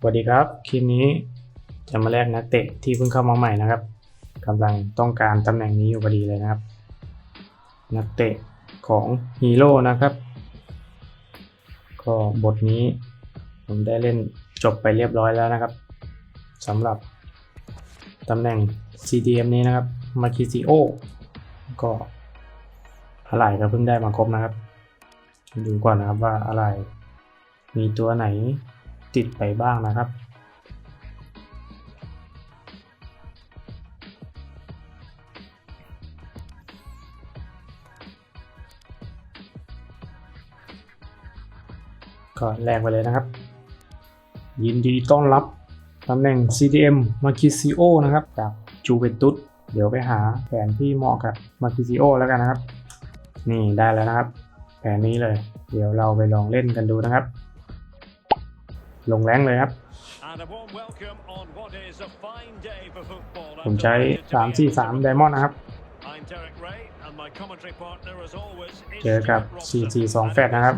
สวัสดีครับ คลิปนี้จะมาแลกนักเตะที่เพิ่งเข้ามาใหม่นะครับกำลังต้องการตำแหน่งนี้อยู่พอดีเลยนะครับ นักเตะของฮีโร่นะครับ ก็บทนี้ผมได้เล่นจบไปเรียบร้อยแล้วนะครับสำหรับตำแหน่ง CDM นี้นะครับมาคิซิโอก็อะไรก็เพิ่งได้มาครบนะครับ ดูก่อนนะครับว่าอะไรมีตัวไหน ติดไปบ้างนะครับ ก็แลกไปเลยนะครับ ยินดีต้อนรับตำแหน่ง CDM มาคิซิโอนะครับจากจูเวนตุสเดี๋ยวไปหาแผนที่เหมาะกับมาคิซิโอแล้วกันนะครับ นี่ได้แล้วนะครับ แผนนี้เลย เดี๋ยวเราไปลองเล่นกันดูนะครับ ลงแรงเลยครับ And a warm welcome on what is a fine day for football. ผมใช้ 343 Diamond นะครับ I'm Derek Ray and my commentary partner as always is เจอกับ Stuart Robson. 442 แฟดนะครับ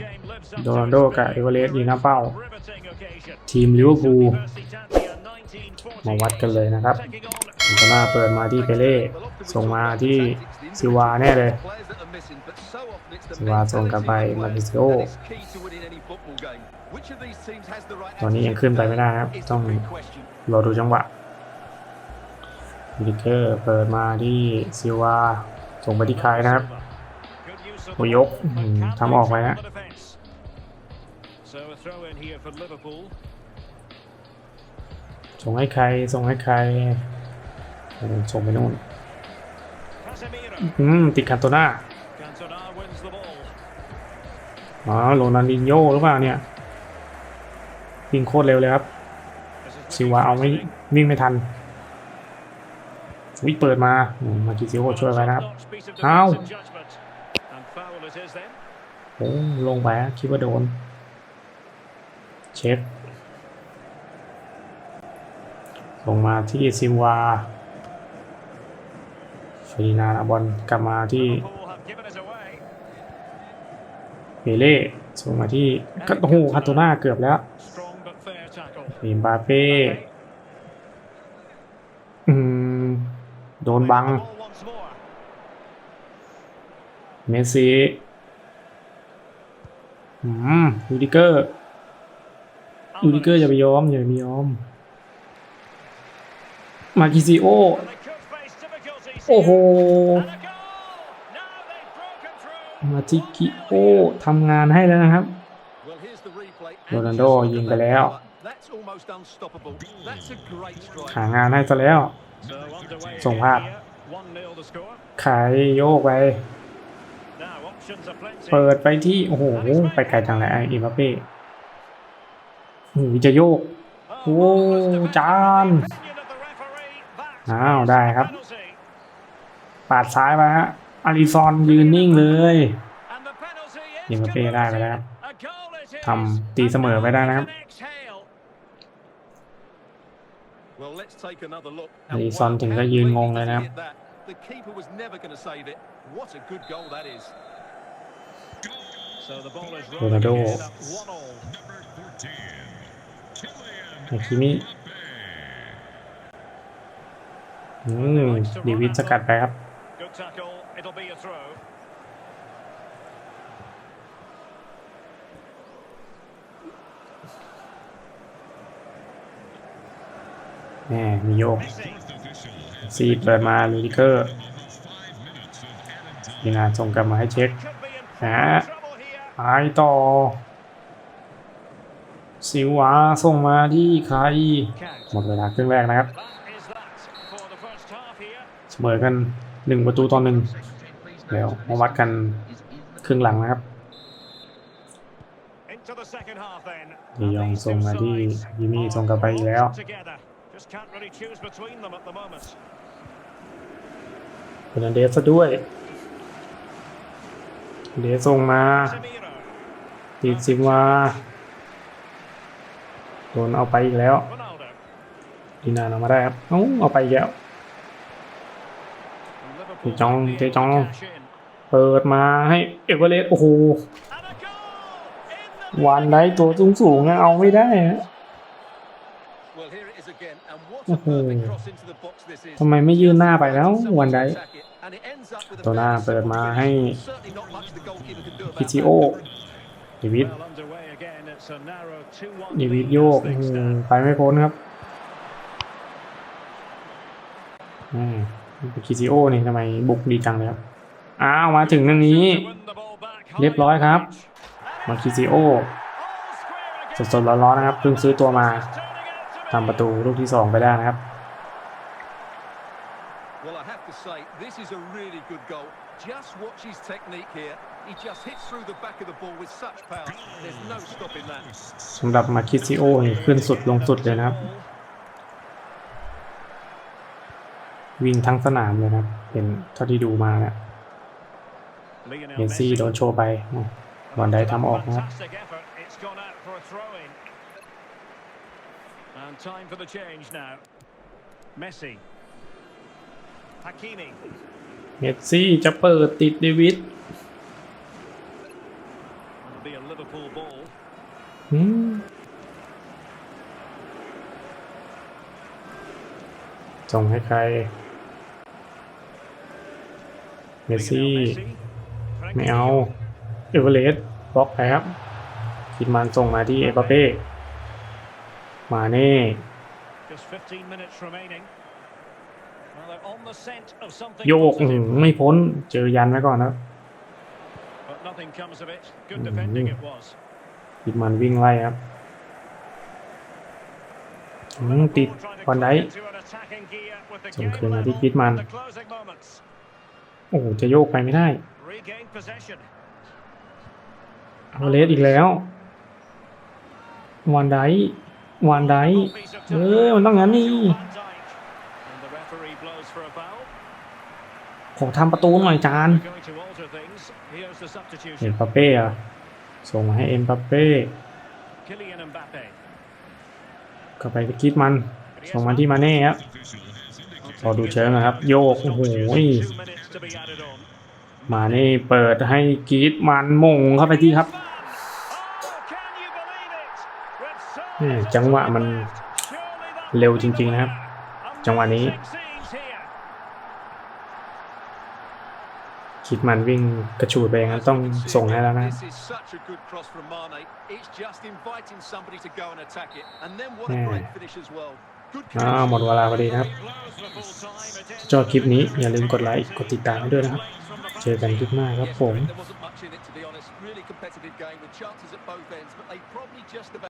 โดนัลโดกับเอเวอเรสต์ยิงหน้าเป้า Riveting occasion. ทีมลิเวอร์พูล University Tampia 1940มาวัดกันเลยนะครับ taking on อันตนาเปิดมาที่เปเล่ส่งมาที่ซิวาแน่เลยซิวาส่งกลับไปมาคิซิโอ ตอนนี้ยังขึ้นไปไม่ได้นะครับ ต้องรอดูจังหวะดิเกอร์เปิดมาที่ซิวาส่งไปที่คายนะครับ good use of โอยกอืมทำออกไปนะ the defence. So a throw in here for Liverpool. ส่งให้ใคร ส่งให้ใครเออส่งไปนู่น Casemiro. อืมติดคันโตน่า Cantona wins the ball. อ๋อโรนัลดินโญ่หรือเปล่าเนี่ย วิ่งโคตรเร็วเลยครับ This is ซิวาเอาไม่วิ่งไม่ทันวิเปิดมาอืมมากิซิโอช่วยไว้นะครับ Notch piece of Ow. defensive judgment. And foul it is then. โอ้ลงไปอะคิดว่าโดน เช็คส่งมาที่ซิวาฟรีนาอาบอลกลับมาที่ Liverpool have given it away. เปเล่ส่งมาที่ก็โอ้โหคันโตน่าเกือบแล้ว Strong but fair tackle. มีมบาเป้อืม โดนบัง Ball once more. เมสซี่อืมยูดิเกอร์ยูดิเกอร์อย่าไปยอมอย่าไปยอม มากิซิโอ And they could face difficulties โอ้โห here. And a goal. Now they've broken through. มาจิกิโอทำงานให้แล้วนะครับโรนัลโดยิงไปแล้ว หางานให้ซะแล้ว So underway Song again Hak. here. 1-0 the score. ขายโยกไป Now options are plenty. เปิดไปที่ โอ้โห ไปไกลทางไหนไอ้อิมบัปเป้โอ้โหจะโยก Oh, โอ้ marvellous defending. จาน Opinion of the referee. That อ้าว is ได้ครับ penalty. ปาดซ้ายไปฮะอาริซอนยืนนิ่งเลย And the penalty is ยิงมาเป้ได้ไปแล้วครับ A goal it is. ทำตีเสมอไปได้นะครับ An exhale. อลิซอนถึงก็ยืนงงเลยนะครับ So the ball is Ronaldo. rolling again at one all. ไอคิมิอืมดีวิดสกัดไปครับ Good tackle. It'll be a throw. แหมมีโยก ซีเปิดมาลูดิเกอร์ยีนาส่งกลับมาให้เช็ค Could be in Ah. trouble here. ไปต่อ ซิวาส่งมาที่ใคร หมดเวลาครึ่งแรกนะครับ That is that for the first half here. เสมอกันหนึ่งประตูต่อหนึ่งเดี๋ยวมาวัดกันครึ่งหลังนะครับ Into the second half then. ดียองส่งมาที่ยิมี่ส่งกลับไปอีกแล้ว Together. Just can't really choose between them at the moment. เฟรนันเดสซะด้วย เดสส่งมา Casemiro. ติดซิวาโดนเอาไปอีกแล้ว Ronaldo. ดีนานเอามาได้ครับเอ้าเอาไปอีกแล้ว And เจ Liverpool จอง might be เจ able จอง to cash in. เปิดมาให้เอเวอเรสต์โอ้โห And a goal in the วานได้ตัวสูงสูงๆนะเอาไม่ได้ฮะ Well, here it is again, and what a โอ้โห perfect cross into the box this is. ทำไมไม่ยื่นหน้าไปแล้ววันใด And it ends up with a ตัวหน้า very เปิด simple มาให้ finish. Certainly not much the goalkeeper can do about พิจิโอ that. เดวิด Well underway again. It's a narrow 2-1เดวิด lead โย as ก things อืม stand. ไปไม่พ้นครับอืมคิซิโอนี่ทำไมบุกดีจังเลยครับอ้าวมาถึงตรงนี้ To win the ball back เรียบร้อยครับ high มาคิซิโอ All square again. สดๆร้อนๆนะครับเพิ่งซื้อตัวมา Turning out to ทำประตูลูกที่สองไปได้นะครับ Well, I have to say, this is a really good goal. Just watch his technique here. He just hits through the back of the ball with such power. There's no stopping that. สำหรับมาคิซิโอนี่ขึ้นสุดลงสุดเลยนะครับ วิ่งทั้งสนามเลยนะครับ เห็นเท่าที่ดูมาเนะ Lionel เมสซี่ Messi. โดนโชว์ไปอะบอลได้ทำออกนะครับ And time for the change now. Messi. Hakimi. เมสซี่จะเปิดติดเดวิด It'll be a Liverpool ball. อืมส่งให้ใคร เมสซี่ Lionel Messi. ไม่เอา เอเวอเรสต์บล็อกไปครับคิดมันส่งมาที่เอเปเป้ มาเน่ Just 15 minutes remaining. Well, they're on the scent of something โยกอื้อหื positive, อไม่พ้น เจอยันไว้ก่อนนะครับ but nothing comes of it. Good Mm. defending it was. คิดมันวิ่งไล่ครับอืมติด Liverpool trying to บอลได click into an attacking gear with the ส่ง game คืนมาที่ level คิดมัน at the closing moments. โอ้โหจะโยกไปไม่ได้ Regain possession. เอเวอเรสต์อีกแล้ว วันได วานไดเออมันต้องงั้นนี่ขอทำประตูหน่อยจานเอ็มปาเป้อะส่งมาให้เอ็มปาเป้ก็ไปไปคิดมัน ส่งมันที่มาแน่ครับรอดูเชิงนะครับ โยก โอ้โหมานี่เปิดให้กีดมันมงเข้าไปที่ครับ จังหวะมัน time left. Surely that เร็วจริง ๆ นะครับ Amazing จังหวะนี้ scenes here. คิดมันวิ่งกระฉูดไปอย่างนั้นต้องส่งให้แล้วนะ This is such a good cross from Mane. It's just inviting somebody to go and attack it. And then what a Yeah. great finish as well. Good อ่า connection. หมดเวลาพอดีนะครับ Blows for full time. It ends ชอบคลิปนี้อย่าลืมกดไลค์กดติดตามให้ด้วยนะครับ from the เจอกันคลิปหน้าครับ Yes, ผม